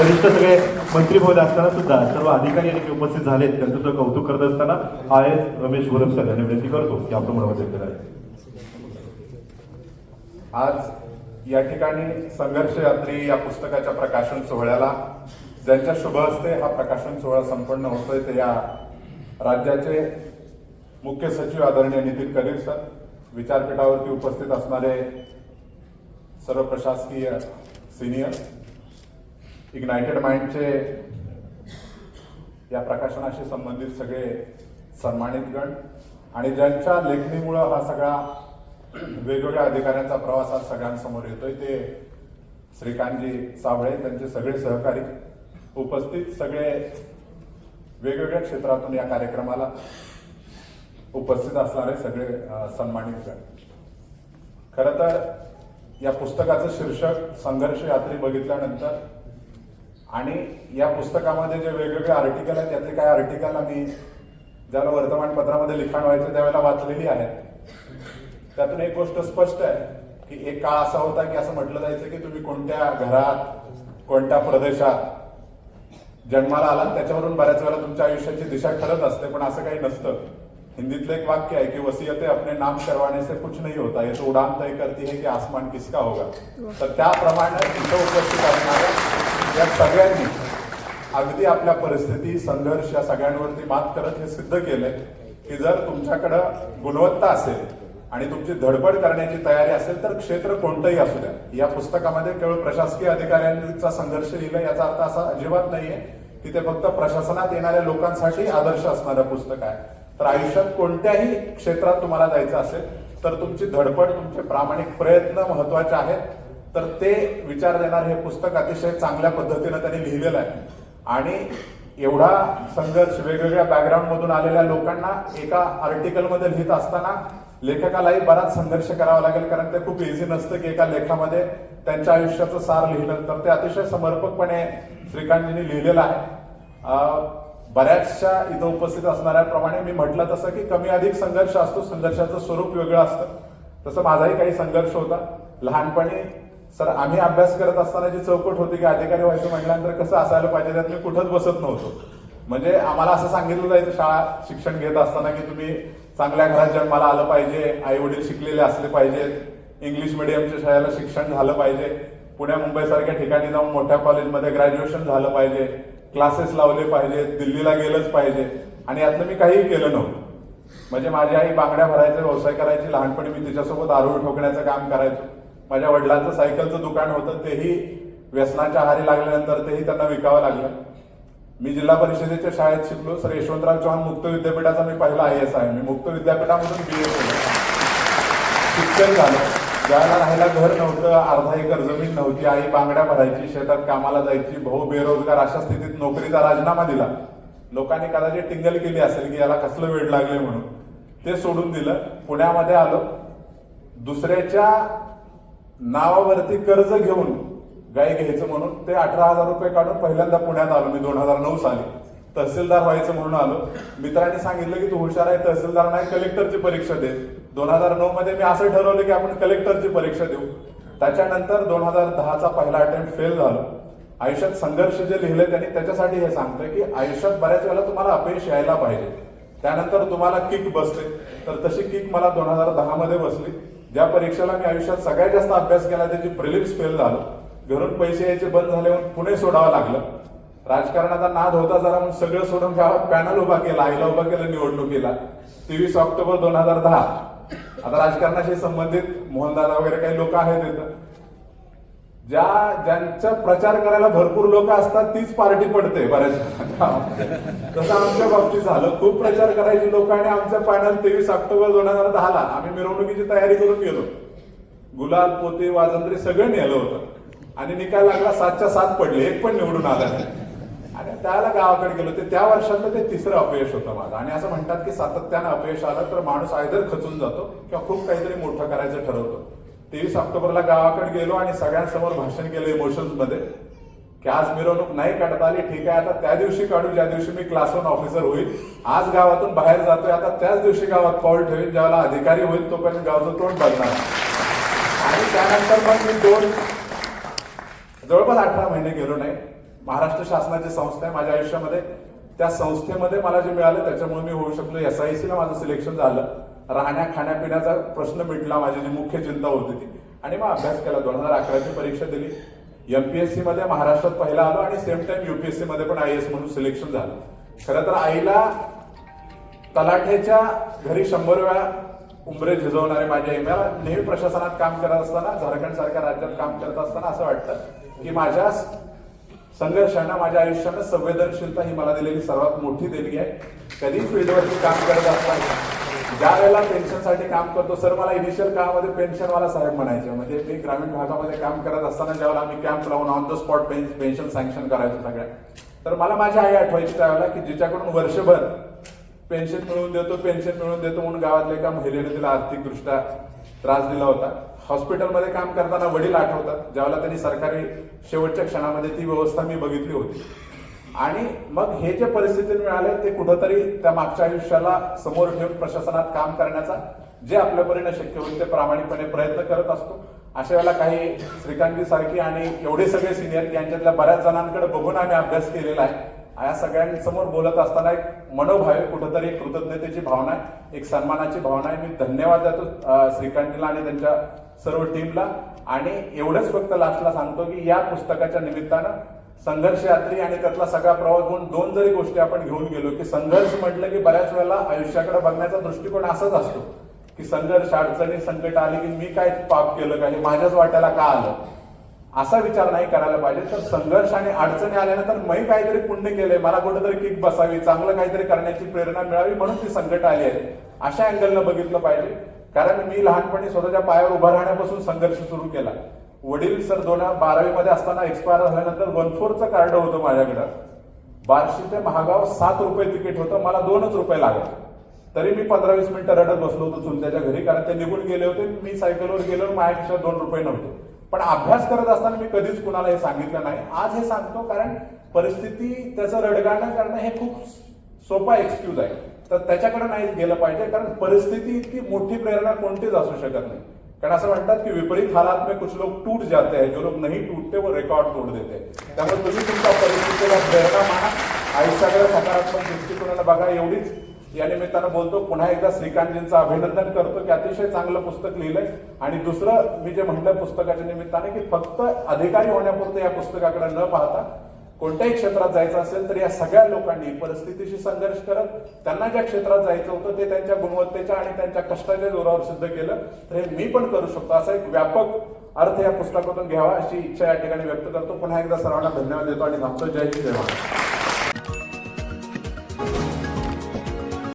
वरिष्ठ सगळे मंत्री महोदय असताना सुद्धा सर्व अधिकारी आणि उपस्थित झालेत त्यांचं सुद्धा कौतुक करत असताना I S Ramesh Gorakh sir यांनी विनंती करतो की आपण मनोगत व्यक्त आज या ठिकाणी संघर्ष यात्री या पुस्तकाच्या प्रकाशन सोहळ्याला ज्यांच्या शुभ हस्ते हा प्रकाशन सोहळा संपन्न होतोय ते या राज्याचे मुख्य सचिव आदरणीय नितीन करीर सर विचारपीठावरती उपस्थित असणारे सर्व प्रशासकीय सिनियर इग्नायटेड माइंडचे या प्रकाशनाशी संबंधित सगळे सन्मानित गण आणि ज्यांच्या लेखणीमुळं हा सगळा वेगवेगळ्या अधिकाऱ्यांचा प्रवास आज सगळ्यांसमोर येतोय ते श्रीकांतजी साबळे त्यांचे सगळे सहकारी उपस्थित सगळे वेगवेगळ्या क्षेत्रातून या कार्यक्रमाला उपस्थित असणारे सगळे सन्मानित गण. खरं तर या पुस्तकाचं शीर्षक संघर्ष यात्री बघितल्यानंतर आणि या पुस्तकामध्ये जे वेगवेगळे आर्टिकल आहेत त्यातले काही आर्टिकल आम्ही ज्याला वर्तमानपत्रामध्ये लिखाण व्हायचं त्यावेळेला वाचलेली आहेत. त्यातून एक गोष्ट स्पष्ट आहे की एक काळ असा होता की असं म्हटलं जायचं की तुम्ही कोणत्या घरात कोणत्या प्रदेशात जन्माला आलात त्याच्यावरून बऱ्याच वेळा तुमच्या आयुष्याची दिशा ठरत असते पण असं काही नसतं. हिंदीतलं एक वाक्य आहे की वसीयते अपने नाम करवाने से कुछ नहीं होता ये तो उडान तय करती है की आसमान किसका होगा. तर त्याप्रमाणे तिथं उपस्थित असणाऱ्या या सगळ्यांनी अगदी आपल्या परिस्थिती संघर्ष या सगळ्यांवरती मात करत हे सिद्ध केलंय की जर तुमच्याकडं गुणवत्ता असेल आणि तुमची धडपड करण्याची तयारी असेल तर क्षेत्र कोणतंही असू द्या. या पुस्तकामध्ये केवळ प्रशासकीय अधिकाऱ्यांचा संघर्ष लिहिलं याचा अर्थ असा अजिबात नाहीये की ते फक्त प्रशासनात येणाऱ्या लोकांसाठी आदर्श असणारं पुस्तक आहे. तर आयुष्यात कोणत्याही क्षेत्रात तुम्हाला जायचं असेल तर तुमची धडपड तुमचे प्रामाणिक प्रयत्न महत्त्वाचे आहेत. तर ते विचार देणार हे पुस्तक अतिशय चांगल्या पद्धतीनं त्यांनी लिहिलेलं आहे. आणि एवढा संघर्ष वेगवेगळ्या बॅकग्राऊंड मधून आलेल्या लोकांना एका आर्टिकलमध्ये लिहित असताना लेखकालाही बराच संघर्ष करावा लागेल कारण ते खूप इझी नसतं की एका लेखामध्ये त्यांच्या आयुष्याचं सार लिहिलं. तर ते अतिशय समर्पकपणे श्रीकांतजींनी लिहिलेलं आहे. बऱ्याचशा इथं उपस्थित असणाऱ्याप्रमाणे मी म्हटलं तसं की कमी अधिक संघर्ष असतो संघर्षाचं स्वरूप वेगळं असतं. तसं माझाही काही संघर्ष होता. लहानपणी सर आम्ही अभ्यास करत असताना जी चौकट होती की अधिकारी व्हायचं म्हटल्यानंतर कसं असायला पाहिजे त्यात मी कुठंच बसत नव्हतो. म्हणजे आम्हाला असं सांगितलं जायचं शाळा शिक्षण घेत असताना की तुम्ही चांगल्या घरात जन्माला आलं पाहिजे आई वडील शिकलेले असले पाहिजेत इंग्लिश मिडियमच्या शाळेला शिक्षण झालं पाहिजे पुण्या मुंबईसारख्या ठिकाणी जाऊन मोठ्या कॉलेजमध्ये ग्रॅज्युएशन झालं पाहिजे क्लासेस लावले पाहिजेत दिल्लीला गेलंच पाहिजे. आणि यातलं मी काहीही केलं नव्हतं. म्हणजे माझी आई बांगड्या भरायचा व्यवसाय करायची लहानपणी मी तिच्यासोबत आरोळ ठोकण्याचं काम करायचो. माझ्या वडिलांचं सायकलचं दुकान होतं तेही व्यसनाच्या आहारी लागल्यानंतर तेही त्यांना विकावं लागलं. मी जिल्हा परिषदेच्या शाळेत शिकलो. सर यशवंतराव चव्हाण मुक्त विद्यापीठाचा मी पहिला आय एस आहे मी मुक्त विद्यापीठामधून बी ए केलं. शिक्षण झालं. ज्याला राहायला घर नव्हतं अर्धा एकर जमीन नव्हती आई बांगड्या भरायची शेतात कामाला जायची भाऊ बेरोजगार अशा स्थितीत नोकरीचा राजीनामा दिला. लोकांनी कदाचित टिंगल केली असेल की याला कसलं वेळ लागले म्हणून. ते सोडून दिलं. पुण्यामध्ये आलो. दुसऱ्याच्या नावावरती कर्ज घेऊन गाय घ्यायचं म्हणून ते अठरा हजार रुपये काढून पहिल्यांदा पुण्यात आलो. मी दोन हजार नऊ साली. तहसीलदार व्हायचं म्हणून आलो. मित्रांनी सांगितलं की तू हुशार आहे तहसीलदार नाही कलेक्टरची परीक्षा दे. दोन हजार नऊ मध्ये मी असं ठरवलं की आपण कलेक्टरची परीक्षा देऊ. त्याच्यानंतर दोन हजार दहाचा पहिला अटेम्प्ट फेल झालो. आयुष्यात संघर्ष जे लिहिले त्यांनी त्याच्यासाठी हे सांगतोय की आयुष्यात बऱ्याच वेळेला तुम्हाला अपयश यायला पाहिजे. त्यानंतर तुम्हाला किक बसते तर तशी किक मला दोन हजार दहा मध्ये बसली. ज्या परीक्षेला मी आयुष्यात सगळ्यात जास्त अभ्यास केला त्याची प्रिलिम्स फेल झालो. घरून पैसे यायचे बंद झाले म्हणून पुणे सोडावं लागलं. राजकारणाचा नाद होता जरा म्हणून सगळं सोडून गावात पॅनल उभा केला आईला उभा केलं निवडणुकीला. तेवीस ऑक्टोबर दोन हजार दहा. आता राजकारणाशी संबंधित मोहनदादा वगैरे काही लोक आहेत तिथं ज्या ज्यांचा प्रचार करायला भरपूर लोक असतात तीच पार्टी पडते बऱ्याच तसं आमच्या बाबतीत झालं. खूप प्रचार करायची लोक आणि आमचं पॅनल तेवीस ऑक्टोबर दोन हजार दहाला. आम्ही मिरवणुकीची तयारी करून गेलो. गुलाल पोते वाजंत्री सगळं नेलं होतं. आणि निकाल लागला सातच्या सात पडले. एक पण निवडून आला नाही. आणि त्याला गावाकडे गेलो. ते त्या वर्षातलं ते तिसरं अपयश होतं माझं. आणि असं म्हणतात की सातत्यानं अपयश आलं तर माणूस आयदर खचून जातो किंवा खूप काहीतरी मोठं करायचं ठरवतो. तेवीस ऑक्टोबरला गावाकडे गेलो आणि सगळ्यांसमोर भाषण केलं इमोशन्समध्ये की आज मिरवणूक नाही काढता आली ठीक आहे आता त्या दिवशी काढू ज्या दिवशी मी क्लास वन ऑफिसर होईल आज गावातून बाहेर जातोय आता त्याच दिवशी गावात पाऊल ठेवेल ज्यावेळेला अधिकारी होईल तोपर्यंत गावचं तोंड बदलणार. आणि त्यानंतर मग मी दोन जवळपास अठरा महिने गेलो नाही. महाराष्ट्र शासनाची संस्था आहे माझ्या आयुष्यामध्ये. त्या संस्थेमध्ये मला जे मिळालं त्याच्यामुळे मी होऊ शकलो. एस आय सीला माझं सिलेक्शन झालं. राहण्या खाण्यापिण्याचा प्रश्न मिटला माझी जी मुख्य चिंता होती ती. आणि मग अभ्यास केला. दोन हजार अकराची परीक्षा दिली. यम पी एसमध्ये महाराष्ट्रात पहिला आलो आणि सेम टाइम यू पी एसमध्ये पण आय एस म्हणून सिलेक्शन झालं. खरं तर आईला तलाठ्याच्या घरी शंभर वेळा उंबरे झिजवणारे माझ्या आई. मला नेहमी प्रशासनात काम करत असताना झारखंड सारख्या राज्यात काम करत असताना असं वाटतं की माझ्या संघर्षांना माझ्या आयुष्यानं संवेदनशीलता ही मला दिलेली सर्वात मोठी देणगी आहे. कधी फील्डवरती काम करत असताना ज्या वेळेला पेन्शनसाठी काम करतो सर मला इनिशियल काळामध्ये पेन्शनवाला साहेब म्हणायचे. म्हणजे मी ग्रामीण भागामध्ये काम करत असताना ज्यावेळेला आम्ही कॅम्प लावून on the spot pension sanction करायचो सगळ्या. तर मला माझी आई आठवायची त्यावेळेला की जिच्याकडून वर्षभर पेन्शन मिळवून देतो पेन्शन मिळवून देतो म्हणून गावातल्या एका महिलेने तिला आर्थिकदृष्ट्या त्रास दिला होता. हॉस्पिटलमध्ये काम करताना वडील आठवतात ज्यावेळेला त्यांनी सरकारी शेवटच्या क्षणामध्ये ती व्यवस्था मी बघितली होती. आणि मग हे जे परिस्थिती मिळाले ते कुठंतरी त्या मागच्या आयुष्याला समोर ठेवून प्रशासनात काम करण्याचा जे आपल्या परीने शक्य होईल ते प्रामाणिकपणे प्रयत्न करत असतो. अशा वेळेला काही श्रीकांतजी सारखी आणि एवढे सगळे सिनियर यांच्यातल्या बऱ्याच जणांकडे बघून आम्ही अभ्यास केलेला आहे. या सगळ्यांसमोर बोलत असताना एक मनोभाव कुठंतरी एक कृतज्ञतेची भावना आहे एक सन्मानाची भावना आहे. मी धन्यवाद देतो श्रीकांतीला आणि त्यांच्या सर्व टीमला आणि एवढंच फक्त लास्टला सांगतो की या पुस्तकाच्या निमित्तानं संघर्ष यात्री आणि त्यातला सगळा प्रवास म्हणून दोन जरी गोष्टी आपण घेऊन गेलो की संघर्ष म्हटलं की बऱ्याच वेळेला आयुष्याकडे बघण्याचा दृष्टिकोन असाच असतो. की संघर्ष अडचणी संकट आली की मी काय पाप केलं का हे माझ्याच वाट्याला का आलं? असा विचार नाही करायला पाहिजे. तर संघर्ष आणि अडचणी आल्यानंतर मी काहीतरी पुण्य केलंय. मला कुठेतरी किक बसावी चांगलं काहीतरी करण्याची प्रेरणा मिळावी म्हणून ती संकट आली आहे अशा अँगलनं बघितलं पाहिजे. कारण मी लहानपणी स्वतःच्या पायावर उभा राहण्यापासून संघर्ष सुरू केला. वडील सर दोन हजार बारावी मध्ये असताना एक्सपायर झाल्यानंतर वन फोरचं कार्ड होतं माझ्याकडं. बारशे ते महागाव सात रुपये तिकीट होतं. मला दोनच रुपये लागत तरी मी पंधरा वीस मिनिटं रडत बसलो होतो चुलत्याच्या घरी. कारण ते निघून गेले होते. मी सायकलवर गेलो आणि माझ्या खिशात दोन रुपये नव्हते. पण अभ्यास करत असताना मी कधीच कुणाला हे सांगितलं नाही. आज हे सांगतो कारण परिस्थिती त्याचं रडगाणं करणं हे खूप सोपा एक्सक्यूज आहे. तर त्याच्याकडे नाही गेलं पाहिजे कारण परिस्थिती इतकी मोठी प्रेरणा कोणतीच असू शकत नाही. कारण असं म्हणतात की विपरीत हालात में कुछ लोग टूट जाते हैं. जो लोग नहीं टूटते वो रेकॉर्ड तोड देते त्यामुळे तुम्ही तुमच्या परिस्थितीला प्रेरणा माना. आयुष्याकडे सकारात्मक दृष्टिकोनाला बघा एवढीच या निमित्तानं बोलतो पुन्हा एकदा श्रीकांतजींचं अभिनंदन करतो की अतिशय चांगलं पुस्तक लिहिलंय. आणि दुसरं मी जे म्हटलं पुस्तकाच्या निमित्ताने की फक्त अधिकारी होण्यापुरतं या पुस्तकाकडे न पाहता कोणत्याही क्षेत्रात जायचं असेल तर या सगळ्या लोकांनी परिस्थितीशी संघर्ष करत त्यांना ज्या क्षेत्रात जायचं होतं ते त्यांच्या गुणवत्तेच्या आणि त्यांच्या कष्टाच्या जोरावर सिद्ध केलं. तर हे मी पण करू शकतो. असा एक व्यापक अर्थ या पुस्तकातून घ्यावा अशी इच्छा या ठिकाणी व्यक्त करतो. पुन्हा एकदा सर्वांना धन्यवाद देतो आणि थांबतो. जय हिंद जय महाराष्ट्र.